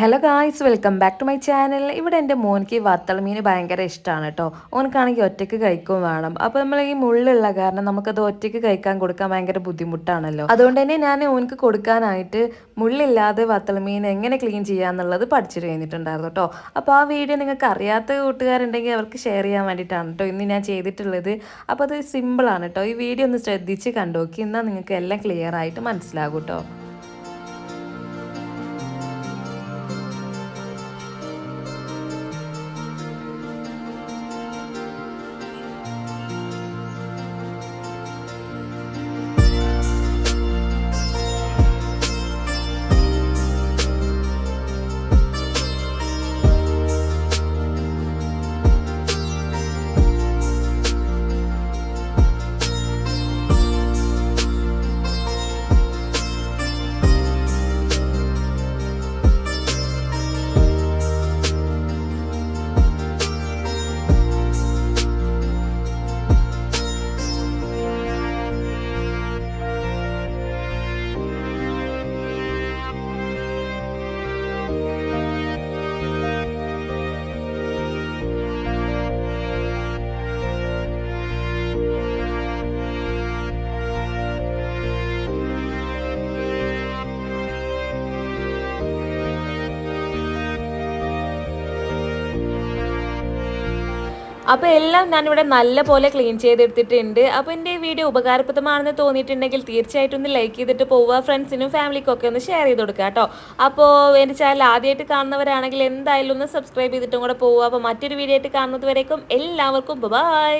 Hello guys welcome back to my channel ഇവിടെ എന്റെ മോനിക്ക് വത്തൾ മീൻ ഭയങ്കര ഇഷ്ടമാണ് കേട്ടോ ഓനക്കാണെങ്കിൽ ഒറ്റയ്ക്ക് കഴിക്കും വേണം. അപ്പോൾ നമ്മൾ ഈ മുള്ളുള്ള കാരണം നമുക്കത് ഒറ്റയ്ക്ക് കഴിക്കാൻ കൊടുക്കാൻ ഭയങ്കര ബുദ്ധിമുട്ടാണല്ലോ. അതുകൊണ്ട് തന്നെ ഞാൻ ഓനക്ക് കൊടുക്കാനായിട്ട് മുള്ളില്ലാതെ വത്തൾ മീൻ എങ്ങനെ ക്ലീൻ ചെയ്യാന്നുള്ളത് പഠിച്ചു കഴിഞ്ഞിട്ടുണ്ടായിരുന്നു കേട്ടോ അപ്പോൾ ആ വീഡിയോ നിങ്ങൾക്ക് അറിയാത്ത കൂട്ടുകാരുണ്ടെങ്കിൽ അവർക്ക് ഷെയർ ചെയ്യാൻ വേണ്ടിയിട്ടാണ് കേട്ടോ ഇന്ന് ഞാൻ ചെയ്തിട്ടുള്ളത്. അപ്പോൾ അത് സിമ്പിളാണ് കേട്ടോ ഈ വീഡിയോ ഒന്ന് ശ്രദ്ധിച്ച് കണ്ടോക്കി. എന്നാൽ നിങ്ങൾക്ക് എല്ലാം ക്ലിയർ ആയിട്ട് മനസ്സിലാകും കേട്ടോ അപ്പോൾ എല്ലാം ഞാനിവിടെ നല്ല പോലെ ക്ലീൻ ചെയ്തെടുത്തിട്ടുണ്ട്. അപ്പോൾ എന്റെ വീഡിയോ ഉപകാരപ്രദമാണെന്ന് തോന്നിയിട്ടുണ്ടെങ്കിൽ തീർച്ചയായിട്ടും ഒന്ന് ലൈക്ക് ചെയ്തിട്ട് പോവുക. ഫ്രണ്ട്സിനും ഫാമിലിക്കും ഒക്കെ ഒന്ന് ഷെയർ ചെയ്ത് കൊടുക്കുക കേട്ടോ. അപ്പോൾ എന്റെ ചാനൽ ആദ്യമായിട്ട് കാണുന്നവരാണെങ്കിൽ എന്തായാലും ഒന്ന് സബ്സ്ക്രൈബ് ചെയ്തിട്ടും കൂടെ പോവുക. അപ്പോൾ മറ്റൊരു വീഡിയോ ആയിട്ട് കാണുന്നത് വരേക്കും എല്ലാവർക്കും ബൈ